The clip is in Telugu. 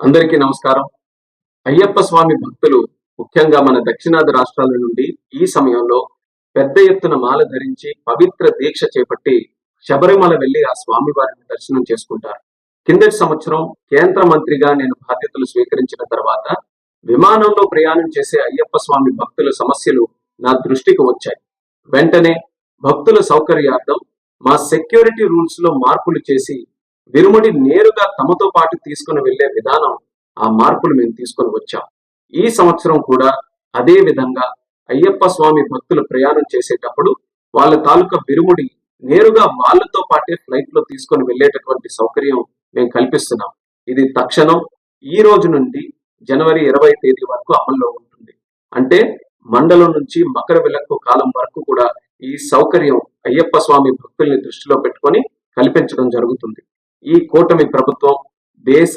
అందరికీ నమస్కారం. అయ్యప్ప స్వామి భక్తులు ముఖ్యంగా మన దక్షిణాది రాష్ట్రాల నుండి ఈ సమయంలో పెద్ద ఎత్తున మాల ధరించి పవిత్ర దీక్ష చేపట్టి శబరిమల వెళ్ళి ఆ స్వామి వారిని దర్శనం చేసుకుంటారు. కిందటి సంవత్సరం కేంద్ర మంత్రిగా నేను బాధ్యతలు స్వీకరించిన తర్వాత విమానంలో ప్రయాణం చేసే అయ్యప్ప స్వామి భక్తుల సమస్యలు నా దృష్టికి వచ్చాయి. వెంటనే భక్తుల సౌకర్యార్థం మా సెక్యూరిటీ రూల్స్లో మార్పులు చేసి విరుముడి నేరుగా తమతో పాటు తీసుకుని వెళ్ళే విధానం ఆ మార్పులు మేము తీసుకొని వచ్చాం. ఈ సంవత్సరం కూడా అదే విధంగా అయ్యప్ప స్వామి భక్తులు ప్రయాణం చేసేటప్పుడు వాళ్ళ తాలూకా విరుముడి నేరుగా వాళ్ళతో పాటే ఫ్లైట్లో తీసుకొని వెళ్ళేటటువంటి సౌకర్యం మేము కల్పిస్తున్నాం. ఇది తక్షణం ఈ రోజు నుండి జనవరి ఇరవై తేదీ వరకు అమల్లో ఉంటుంది. అంటే మండలం నుంచి మకర విలక్కు కాలం వరకు కూడా ఈ సౌకర్యం అయ్యప్ప స్వామి భక్తుల్ని దృష్టిలో పెట్టుకొని కల్పించడం జరుగుతుంది. ఈ కూటమి ప్రభుత్వం దేశ